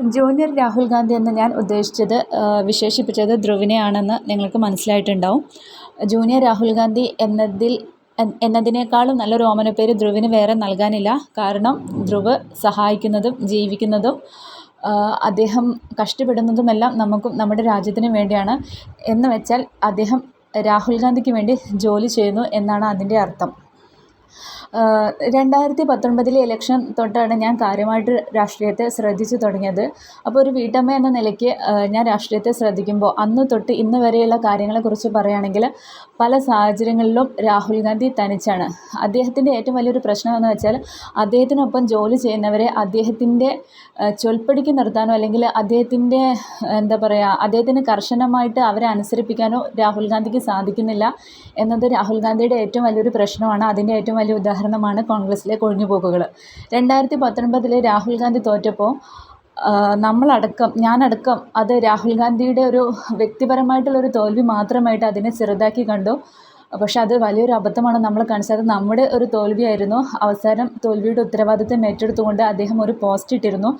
Junior Rahul Gandhi എന്ന് ഞാൻ ഉദ്ദേശിച്ചത് വിശേഷിപ്പിച്ചത് ധ്രുവിനെയാണെന്ന് നിങ്ങൾക്ക് മനസ്സിലായിട്ടുണ്ടാവും. ജൂനിയർ രാഹുൽ ഗാന്ധി എന്നതിൽ എന്നതിനേക്കാളും നല്ലൊരു പേര് ധ്രുവിന് വേറെ നൽകാനില്ല. കാരണം ധ്രുവ് സഹായിക്കുന്നതും ജീവിക്കുന്നതും അദ്ദേഹം കഷ്ടപ്പെടുന്നതുമെല്ലാം നമുക്കും നമ്മുടെ രാജ്യത്തിനും വേണ്ടിയാണ്. എന്ന് വെച്ചാൽ അദ്ദേഹം രാഹുൽ ഗാന്ധിക്ക് വേണ്ടി ജോലി ചെയ്യുന്നു എന്നാണ് അതിന്റെ അർത്ഥം. രണ്ടായിരത്തി പത്തൊൻപതിലെ ഇലക്ഷൻ തൊട്ടാണ് ഞാൻ കാര്യമായിട്ട് രാഷ്ട്രീയത്തെ ശ്രദ്ധിച്ചു തുടങ്ങിയത്. അപ്പോൾ ഒരു വീട്ടമ്മ എന്ന നിലയ്ക്ക് ഞാൻ രാഷ്ട്രീയത്തെ ശ്രദ്ധിക്കുമ്പോൾ അന്ന് തൊട്ട് ഇന്ന് വരെയുള്ള കാര്യങ്ങളെക്കുറിച്ച് പറയുകയാണെങ്കിൽ പല സാഹചര്യങ്ങളിലും രാഹുൽ ഗാന്ധി തനിച്ചാണ്. അദ്ദേഹത്തിന്റെ ഏറ്റവും വലിയൊരു പ്രശ്നം എന്ന് വെച്ചാൽ അദ്ദേഹത്തിനൊപ്പം ജോലി ചെയ്യുന്നവരെ അദ്ദേഹത്തിന്റെ ചൊൽപ്പടിക്ക് നിർത്താനോ അല്ലെങ്കിൽ അദ്ദേഹത്തിന്റെ എന്താ പറയുക അദ്ദേഹത്തിന് കർശനമായിട്ട് അവരെ അനുസരിപ്പിക്കാനോ രാഹുൽ ഗാന്ധിക്ക് സാധിക്കുന്നില്ല എന്നത് രാഹുൽ ഗാന്ധിയുടെ ഏറ്റവും വലിയൊരു പ്രശ്നമാണ്. അതിന്റെ ഏറ്റവും വലിയ ഉദാഹരണമാണ് കോൺഗ്രസ്സിലെ കൊഴിഞ്ഞുപോക്കുകൾ രണ്ടായിരത്തി പത്തൊൻപതിൽ രാഹുൽ ഗാന്ധി തോറ്റപ്പോൾ നമ്മളടക്കം ഞാനടക്കം അത് രാഹുൽ ഗാന്ധിയുടെ ഒരു വ്യക്തിപരമായിട്ടുള്ളൊരു തോൽവി മാത്രമായിട്ട് അതിനെ ചെറുതാക്കി കണ്ടു. പക്ഷെ അത് വലിയൊരു അബദ്ധമാണ് നമ്മൾ കാണിച്ചത്. നമ്മുടെ ഒരു തോൽവിയായിരുന്നു. അവസാനം തോൽവിയുടെ ഉത്തരവാദിത്തം ഏറ്റെടുത്തുകൊണ്ട് അദ്ദേഹം ഒരു പോസ്റ്റ് ഇട്ടിരുന്നു.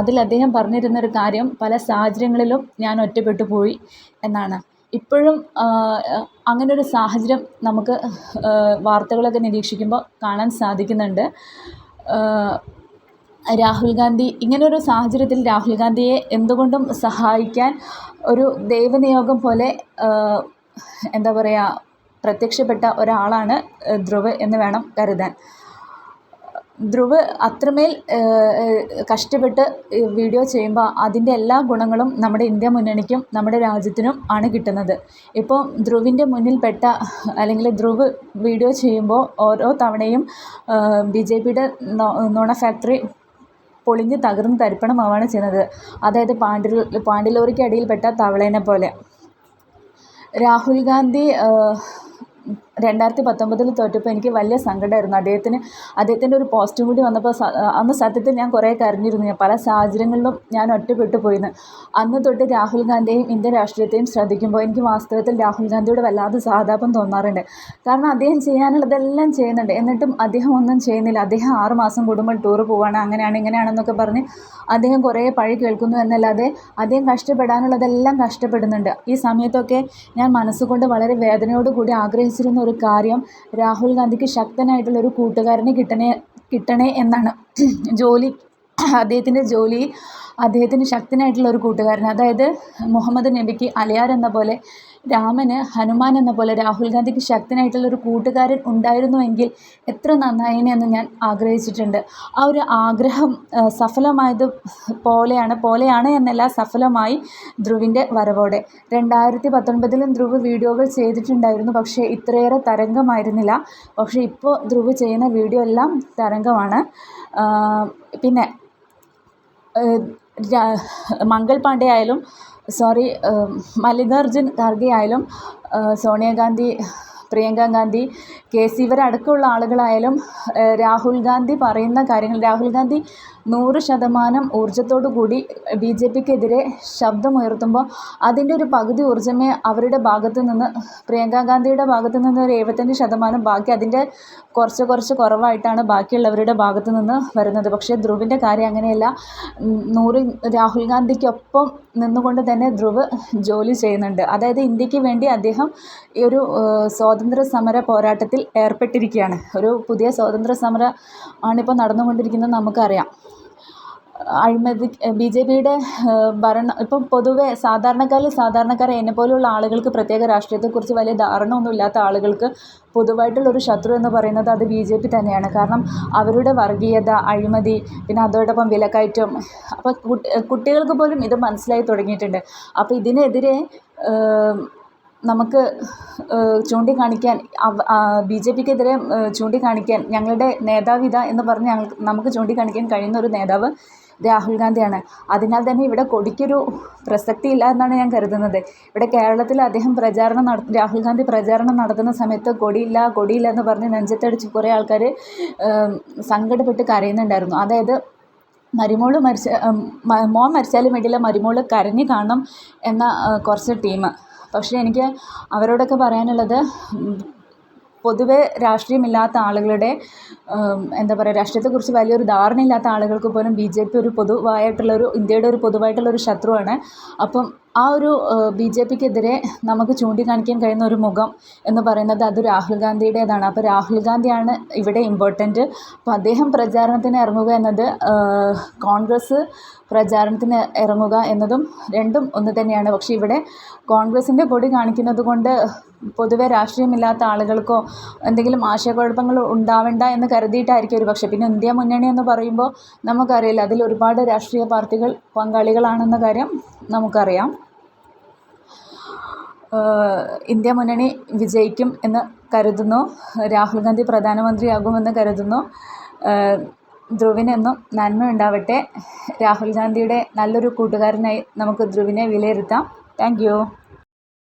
അതിൽ അദ്ദേഹം പറഞ്ഞിരുന്ന ഒരു കാര്യം പല സാഹചര്യങ്ങളിലും ഞാൻ ഒറ്റപ്പെട്ടു പോയി എന്നാണ്. ഇപ്പോഴും അങ്ങനൊരു സാഹചര്യം നമുക്ക് വാർത്തകളൊക്കെ നിരീക്ഷിക്കുമ്പോൾ കാണാൻ സാധിക്കുന്നുണ്ട്. രാഹുൽ ഗാന്ധി ഇങ്ങനൊരു സാഹചര്യത്തിൽ രാഹുൽ ഗാന്ധിയെ എന്തുകൊണ്ടും സഹായിക്കാൻ ഒരു ദൈവനിയോഗം പോലെ എന്താ പറയുക പ്രത്യക്ഷപ്പെട്ട ഒരാളാണ് ധ്രുവ് എന്ന് വേണം കരുതാൻ. ധ്രുവ് അത്രമേൽ കഷ്ടപ്പെട്ട് വീഡിയോ ചെയ്യുമ്പോൾ അതിന്റെ എല്ലാ ഗുണങ്ങളും നമ്മുടെ ഇന്ത്യ മുന്നണിക്കും നമ്മുടെ രാജ്യത്തിനും ആണ് കിട്ടുന്നത്. ഇപ്പോൾ ധ്രുവിന്റെ മുന്നിൽപ്പെട്ട അല്ലെങ്കിൽ ധ്രുവ് വീഡിയോ ചെയ്യുമ്പോൾ ഓരോ തവണയും ബി ജെ പിയുടെ നുണ ഫാക്ടറി പൊളിഞ്ഞ് തകർന്ന് തരിപ്പണമാവാണ് ചെയ്യുന്നത്. അതായത് പാണ്ടി പാണ്ടിലോറിക്ക് അടിയിൽപ്പെട്ട തവളേനെ പോലെ. രാഹുൽ ഗാന്ധി രണ്ടായിരത്തി പത്തൊമ്പതിൽ തോറ്റപ്പോൾ എനിക്ക് വലിയ സങ്കടമായിരുന്നു. അദ്ദേഹത്തിന് അദ്ദേഹത്തിന്റെ ഒരു പോസ്റ്റും കൂടി വന്നപ്പോൾ അന്ന് സത്യത്തിൽ ഞാൻ കുറേ കരഞ്ഞിരുന്നു. ഞാൻ പല സാഹചര്യങ്ങളിലും ഞാൻ ഒറ്റപ്പെട്ടു പോയിന്ന്. അന്ന് തൊട്ട് രാഹുൽ ഗാന്ധിയെയും ഇന്ത്യൻ രാഷ്ട്രീയത്തെയും ശ്രദ്ധിക്കുമ്പോൾ എനിക്ക് വാസ്തവത്തിൽ രാഹുൽ ഗാന്ധിയോട് വല്ലാതെ സഹതാപം തോന്നാറുണ്ട്. കാരണം അദ്ദേഹം ചെയ്യാനുള്ളതെല്ലാം ചെയ്യുന്നുണ്ട്. എന്നിട്ടും അദ്ദേഹം ഒന്നും ചെയ്യുന്നില്ല. അദ്ദേഹം ആറുമാസം കൂടുമ്പോൾ ടൂർ പോവാണ്. അങ്ങനെയാണ് ഇങ്ങനെയാണെന്നൊക്കെ പറഞ്ഞ് അദ്ദേഹം കുറേ പഴി കേൾക്കുന്നു എന്നല്ലാതെ അദ്ദേഹം കഷ്ടപ്പെടാനുള്ളതെല്ലാം കഷ്ടപ്പെടുന്നുണ്ട്. ഈ സമയത്തൊക്കെ ഞാൻ മനസ്സുകൊണ്ട് വളരെ വേദനയോടുകൂടി ആഗ്രഹിച്ചിരുന്ന ഒരു കാര്യം രാഹുൽ ഗാന്ധിക്ക് ശക്തനായിട്ടുള്ള ഒരു കൂട്ടുകാരനെ കിട്ടണേ കിട്ടണേ എന്നാണ്. ജോലി അദ്ദേഹത്തിന്റെ ജോലി അദ്ദേഹത്തിന് ശക്തനായിട്ടുള്ള ഒരു കൂട്ടുകാരൻ. അതായത് മുഹമ്മദ് നബിക്ക് അലിയാർ എന്ന പോലെ രാമന് ഹനുമാൻ എന്ന പോലെ രാഹുൽ ഗാന്ധിക്ക് ശക്തനായിട്ടുള്ള ഒരു കൂട്ടുകാരൻ ഉണ്ടായിരുന്നുവെങ്കിൽ എത്ര നന്നായേനെ എന്ന് ഞാൻ ആഗ്രഹിച്ചിട്ടുണ്ട്. ആ ഒരു ആഗ്രഹം സഫലമായത് പോലെയാണ് പോലെയാണ് എന്നല്ല സഫലമായി ധ്രുവിന്റെ വരവോടെ. രണ്ടായിരത്തി പത്തൊൻപതിലും ധ്രുവ് വീഡിയോകൾ ചെയ്തിട്ടുണ്ടായിരുന്നു പക്ഷേ ഇത്രയേറെ തരംഗമായിരുന്നില്ല. പക്ഷേ ഇപ്പോൾ ധ്രുവ് ചെയ്യുന്ന വീഡിയോ എല്ലാം തരംഗമാണ്. പിന്നെ മംഗൾ പാണ്ഡെ ആയാലും സോറി മല്ലികാർജുൻ ഖാർഗെ ആയാലും സോണിയാഗാന്ധി പ്രിയങ്ക ഗാന്ധി കെ സി ഇവരടക്കമുള്ള ആളുകളായാലും രാഹുൽ ഗാന്ധി പറയുന്ന കാര്യങ്ങൾ രാഹുൽ ഗാന്ധി നൂറ് ശതമാനം ഊർജത്തോടു കൂടി ബി ജെ പിക്കെതിരെ ശബ്ദമുയർത്തുമ്പോൾ അതിന്റെ ഒരു പകുതി ഊർജമേ അവരുടെ ഭാഗത്തു നിന്ന് പ്രിയങ്ക ഗാന്ധിയുടെ ഭാഗത്തു നിന്ന് ഒരു എഴുപത്തഞ്ച് ശതമാനം ബാക്കി അതിന്റെ കുറച്ച് കുറച്ച് കുറവായിട്ടാണ് ബാക്കിയുള്ളവരുടെ ഭാഗത്തു നിന്ന് വരുന്നത്. പക്ഷേ ധ്രുവിന്റെ കാര്യം അങ്ങനെയല്ല. നൂറ് രാഹുൽ ഗാന്ധിക്കൊപ്പം നിന്നുകൊണ്ട് തന്നെ ധ്രുവ് ജോലി ചെയ്യുന്നുണ്ട്. അതായത് ഇന്ത്യയ്ക്ക് വേണ്ടി അദ്ദേഹം ഒരു സ്വാതന്ത്ര്യ സമര പോരാട്ടത്തിൽ ഏർപ്പെട്ടിരിക്കുകയാണ്. ഒരു പുതിയ സ്വാതന്ത്ര്യ സമരം ആണിപ്പോൾ നടന്നുകൊണ്ടിരിക്കുന്നത് നമുക്കറിയാം. അഴിമതി ബി ജെ പിയുടെ ഭരണം ഇപ്പം പൊതുവെ സാധാരണക്കാരിൽ സാധാരണക്കാരെ എന്നെപ്പോലെയുള്ള ആളുകൾക്ക് പ്രത്യേക രാഷ്ട്രീയത്തെക്കുറിച്ച് വലിയ ധാരണ ഒന്നും ഇല്ലാത്ത ആളുകൾക്ക് പൊതുവായിട്ടുള്ളൊരു ശത്രു എന്ന് പറയുന്നത് അത് ബി ജെ പി തന്നെയാണ്. കാരണം അവരുടെ വർഗീയത അഴിമതി പിന്നെ അതോടൊപ്പം വിലക്കയറ്റം അപ്പം കുട്ടികൾക്ക് പോലും ഇത് മനസ്സിലായി തുടങ്ങിയിട്ടുണ്ട്. അപ്പോൾ ഇതിനെതിരെ നമുക്ക് ചൂണ്ടിക്കാണിക്കാൻ ബി ജെ പിക്കെതിരെ ചൂണ്ടിക്കാണിക്കാൻ ഞങ്ങളുടെ നേതാവ് എന്ന് പറഞ്ഞ് ഞങ്ങൾക്ക് നമുക്ക് ചൂണ്ടിക്കാണിക്കാൻ കഴിയുന്ന ഒരു നേതാവ് രാഹുൽ ഗാന്ധിയാണ്. അതിനാൽ തന്നെ ഇവിടെ കൊടിക്കൊരു പ്രസക്തി ഇല്ല എന്നാണ് ഞാൻ കരുതുന്നത്. ഇവിടെ കേരളത്തിൽ അദ്ദേഹം പ്രചാരണം നട രാഹുൽ ഗാന്ധി പ്രചാരണം നടത്തുന്ന സമയത്ത് കൊടിയില്ല കൊടിയില്ല എന്ന് പറഞ്ഞ് നെഞ്ചത്തടിച്ച് കുറേ ആൾക്കാർ സങ്കടപ്പെട്ട് കരയുന്നുണ്ടായിരുന്നു. അതായത് മരിമോൾ മരിച്ച മോൻ മരിച്ചാലും വേണ്ടിയില്ല മരുമോൾ കരഞ്ഞ് കാണണം എന്ന കുറച്ച് ടീം. പക്ഷേ എനിക്ക് അവരോടൊക്കെ പറയാനുള്ളത് പൊതുവേ രാഷ്ട്രീയമില്ലാത്ത ആളുകളുടെ എന്താ പറയുക രാഷ്ട്രീയത്തെക്കുറിച്ച് വലിയൊരു ധാരണയില്ലാത്ത ആളുകൾക്ക് പോലും ബി ജെ പി ഒരു പൊതുവായിട്ടുള്ളൊരു ഇന്ത്യയുടെ ഒരു പൊതുവായിട്ടുള്ളൊരു ശത്രുവാണ്. അപ്പം ആ ഒരു ബി ജെ പിക്കെതിരെ നമുക്ക് ചൂണ്ടിക്കാണിക്കാൻ കഴിയുന്ന ഒരു മുഖം എന്ന് പറയുന്നത് അത് രാഹുൽ ഗാന്ധിയുടേതാണ്. അപ്പോൾ രാഹുൽ ഗാന്ധിയാണ് ഇവിടെ ഇമ്പോർട്ടന്റ് അപ്പോൾ അദ്ദേഹം പ്രചാരണത്തിന് ഇറങ്ങുക എന്നത് കോൺഗ്രസ് പ്രചാരണത്തിന് ഇറങ്ങുക എന്നതും രണ്ടും ഒന്ന് തന്നെയാണ്. പക്ഷേ ഇവിടെ കോൺഗ്രസിന്റെ കൊടി കാണിക്കുന്നത് കൊണ്ട് പൊതുവെ രാഷ്ട്രീയമില്ലാത്ത ആളുകൾക്കോ എന്തെങ്കിലും ആശയക്കുഴപ്പങ്ങൾ ഉണ്ടാവേണ്ട എന്ന് കരുതിയിട്ടായിരിക്കും ഒരു പക്ഷേ. പിന്നെ ഇന്ത്യ മുന്നണി എന്ന് പറയുമ്പോൾ നമുക്കറിയില്ല അതിൽ ഒരുപാട് രാഷ്ട്രീയ പാർട്ടികൾ പങ്കാളികളാണെന്ന കാര്യം നമുക്കറിയാം. ഇന്ത്യ മുന്നണി വിജയിക്കും എന്ന് കരുതുന്നു. രാഹുൽ ഗാന്ധി പ്രധാനമന്ത്രിയാകുമെന്ന് കരുതുന്നു. ധ്രുവിനെന്നും നന്മ ഉണ്ടാവട്ടെ. രാഹുൽ ഗാന്ധിയുടെ നല്ലൊരു കൂട്ടുകാരനായി നമുക്ക് ധ്രുവിനെ വിലയിരുത്താം. Thank you.